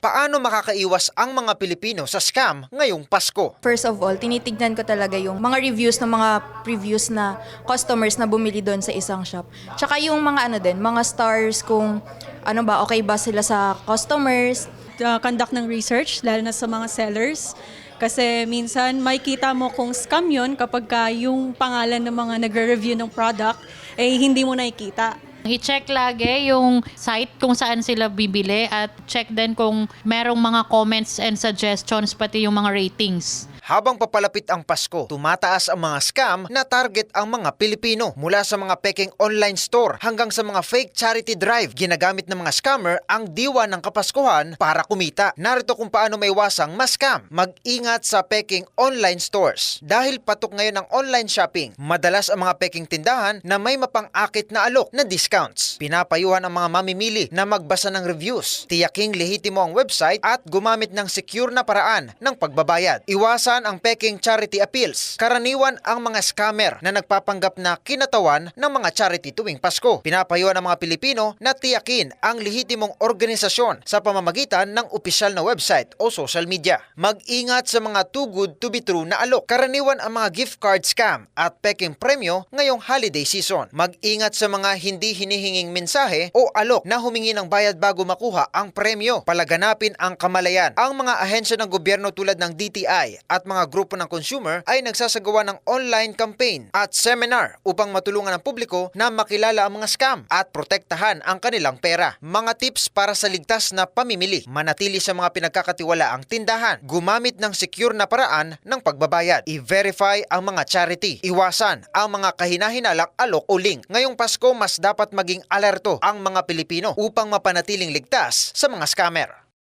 Paano makakaiwas ang mga Pilipino sa scam ngayong Pasko? First of all, tinitignan ko talaga yung mga reviews ng mga previous na customers na bumili doon sa isang shop. Tsaka yung mga ano din, mga stars kung ano ba, okay ba sila sa customers. uh, conduct ng research, lalo na sa mga sellers. Kasi minsan may kita mo kung scam yun kapag ka yung pangalan ng mga nagre-review ng product, eh hindi mo nakikita. I-check lagi yung site kung saan sila bibili at check din kung merong mga comments and suggestions pati yung mga ratings. Habang papalapit ang Pasko, tumataas ang mga scam na target ang mga Pilipino mula sa mga peking online store hanggang sa mga fake charity drive. Ginagamit ng mga scammer ang diwa ng Kapaskuhan para kumita. Narito kung paano may wasang ma-scam. Mag-ingat sa peking online stores. Dahil patok ngayon ang online shopping, madalas ang mga peking tindahan na may mapang-akit na alok na discounts. Pinapayuhan ang mga mamimili na magbasa ng reviews, tiyaking lehitimo ang website at gumamit ng secure na paraan ng pagbabayad. Iwasan ang peking charity appeals. Karaniwan ang mga scammer na nagpapanggap na kinatawan ng mga charity tuwing Pasko. Pinapayuhan ang mga Pilipino na tiyakin ang lehitimong organisasyon sa pamamagitan ng opisyal na website o social media. Mag-ingat sa mga too good to be true na alok. Karaniwan ang mga gift card scam at peking premyo ngayong holiday season. Mag-ingat sa mga hindi hinihinging mensahe o alok na humingi ng bayad bago makuha ang premyo. Palaganapin ang kamalayan. Ang mga ahensya ng gobyerno tulad ng DTI at mga grupo ng consumer ay nagsasagawa ng online campaign at seminar upang matulungan ang publiko na makilala ang mga scam at protektahan ang kanilang pera. Mga tips para sa ligtas na pamimili. Manatili sa mga pinagkakatiwalaang tindahan. Gumamit ng secure na paraan ng pagbabayad. I-verify ang mga charity. Iwasan ang mga kahinahinalang alok o link. Ngayong Pasko, mas dapat maging alerto ang mga Pilipino upang mapanatiling ligtas sa mga scammer.